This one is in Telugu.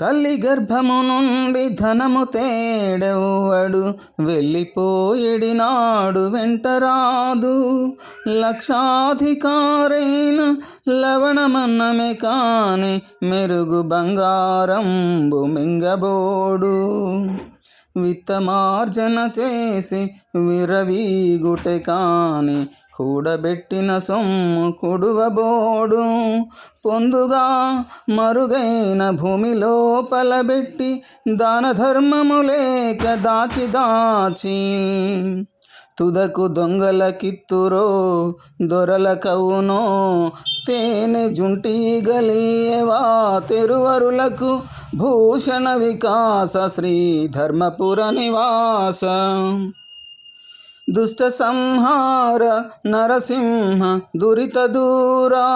తల్లి గర్భము నుండి ధనము తేడెవ్వడు వెళ్ళిపోయిడి నాడు వెంటరాదు లక్షాధికారైన లవణమన్నమే కాని మెరుగు బంగారంబు మింగబోడు. విత్తమార్జన చేసి విరవీగుటె కాని కూడబెట్టిన సొమ్ము కుడువబోడు పొందుగా మరుగైన భూమి లోపల పెట్టి దాన ధర్మము లేక దాచి దాచి తుదకు దొంగల కిత్తురో దొరల కవునో తేనె జుంటి గలియవా తెరువరులకు भूषण विकास श्री धर्मपुर निवास। दुष्ट संहार नरसिंह दुरित दूरा।